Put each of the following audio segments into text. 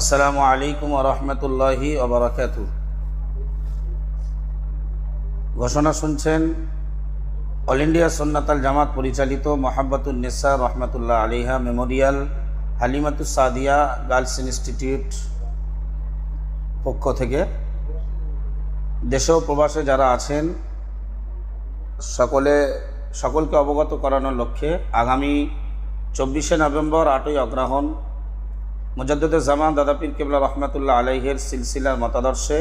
আসসালামু আলাইকুম রহমতুল্লাহি ওবরাকাতু ঘোষণা শুনছেন অল ইন্ডিয়া সন্ন্যাতাল জামাত পরিচালিত Mohabbatul Nesa Rahmatullah Aliha memorial Halimatus Sadia girls institute পক্ষ থেকে। দেশ প্রবাসে যারা আছেন, সকলে, সকলকে অবগত করানোর লক্ষ্যে আগামী চব্বিশে নভেম্বর আটই অগ্রহণ মুজাদ্দুদ জামান দাদাপীর কেবলা রহমতুল্লাহ আলাইহের সিলসিলার মতাদর্শে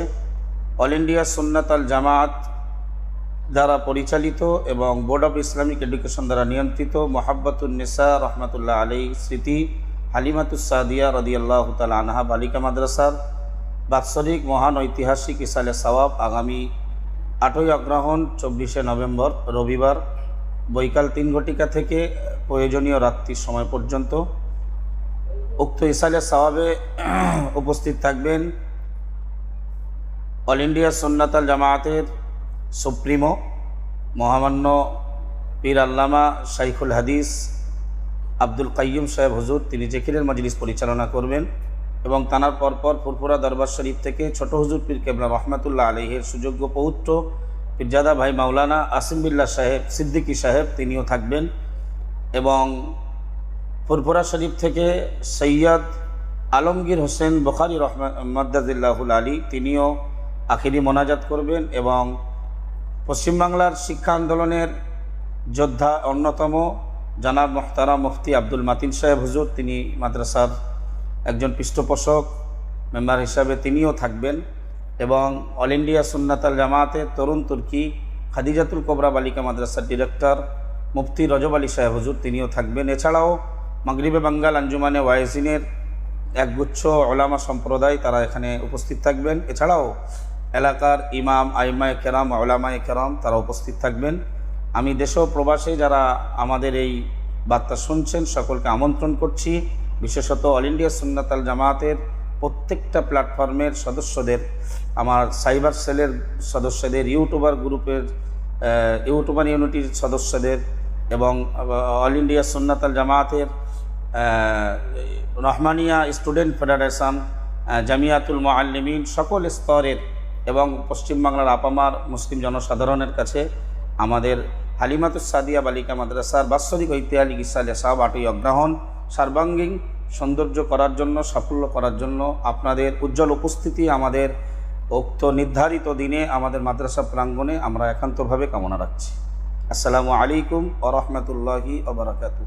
অল ইন্ডিয়া সুন্নাত আল জামাত দ্বারা পরিচালিত এবং বোর্ড অফ ইসলামিক এডুকেশন দ্বারা নিয়ন্ত্রিত মোহাব্বতুন্নেসা রহমতুল্লাহ আলী স্মৃতি হালিমাতুসাদিয়া রদিয়াল্লাহ তাল আনহা বালিকা মাদ্রাসার বাৎসরিক মহান ঐতিহাসিক ইসালে সওয়াব আগামী আটই অগ্রহণ চব্বিশে নভেম্বর রবিবার বৈকাল তিন ঘটিকা থেকে প্রয়োজনীয় রাত্রির সময় পর্যন্ত উক্ত ইসালে সওয়াবে উপস্থিত থাকবেন অল ইন্ডিয়া সন্ন্যাতাল জামায়াতের সুপ্রিমো মহামান্য পীর আল্লামা শাইখুল হাদিস আব্দুল কাইয়ুম সাহেব হুজুর, তিনি জেকিরের মজলিস পরিচালনা করবেন এবং তানার পরপর ফুরফুরা দরবার শরীফ থেকে ছোট হুজুর পীর কেবলা রহমাতুল্লাহ আলহের সুযোগ্য পৌত্র পীরজাদা ভাই মাওলানা আসিম বিল্লাহ সাহেব, সিদ্দিকী সাহেব, তিনিও থাকবেন এবং ফুরফুরা শরীফ থেকে সৈয়দ আলমগীর হোসেন বখারি রহমদাদুল্লাহুল আলী, তিনিও আখিরি মোনাজাত করবেন এবং পশ্চিমবাংলার শিক্ষা আন্দোলনের যোদ্ধা অন্যতম জানাব মোহতারা মুফতি আব্দুল মাতিন সাহেব হুজুর। তিনি মাদ্রাসার একজন পৃষ্ঠপোষক, মেম্বার হিসাবে তিনিও থাকবেন এবং অল ইন্ডিয়া সুন্নাতাল জামায়াতের তরুণ তুর্কি খাদিজাতুল কোবরা বালিকা মাদ্রাসার ডিরেক্টর মুফতি রজব আলী সাহেব হুজুর, তিনিও থাকবেন। এছাড়াও মাগরিবে বাঙ্গাল, আঞ্জুমানে ওয়াইজিনের একগুচ্ছ ওলামা সম্প্রদায় তারা এখানে উপস্থিত থাকবেন। এছাড়াও এলাকার ইমাম, আইমায় কেরাম, ওলামায় কেরাম তারা উপস্থিত থাকবেন। আমি দেশ প্রবাসে যারা আমাদের এই বার্তা শুনছেন, সকলকে আমন্ত্রণ করছি। বিশেষত অল ইন্ডিয়া সুন্নাতাল জামাতের প্রত্যেকটা প্ল্যাটফর্মের সদস্যদের, আমার সাইবার সেলের সদস্যদের, ইউটিউবার গ্রুপের ইউটিউবার ইউনিটির সদস্যদের এবং অল ইন্ডিয়া সুন্নাতাল জামায়াতের রহমানিয়া স্টুডেন্ট ফেডারেশন জামিয়াতুল মোয়াল্লিমিন সকল স্তরের এবং পশ্চিমবাংলার আপামার মুসলিম জনসাধারণের কাছে আমাদের হালিমাতুস সাদিয়া বালিকা মাদ্রাসার বাৎসরিক ঐতিহাসিক ইসালে সাহাব আটই অগ্রহণ, সর্বাঙ্গীন সৌন্দর্য করার জন্য, সাফল্য করার জন্য আপনাদের উজ্জ্বল উপস্থিতি, আমাদের উক্ত নির্ধারিত দিনে, আমাদের মাদ্রাসা প্রাঙ্গণে আমরা একান্তভাবে কামনা রাখছি। আসসালামু আলাইকুম আ রহমতুল্লাহি ওবরাকাতু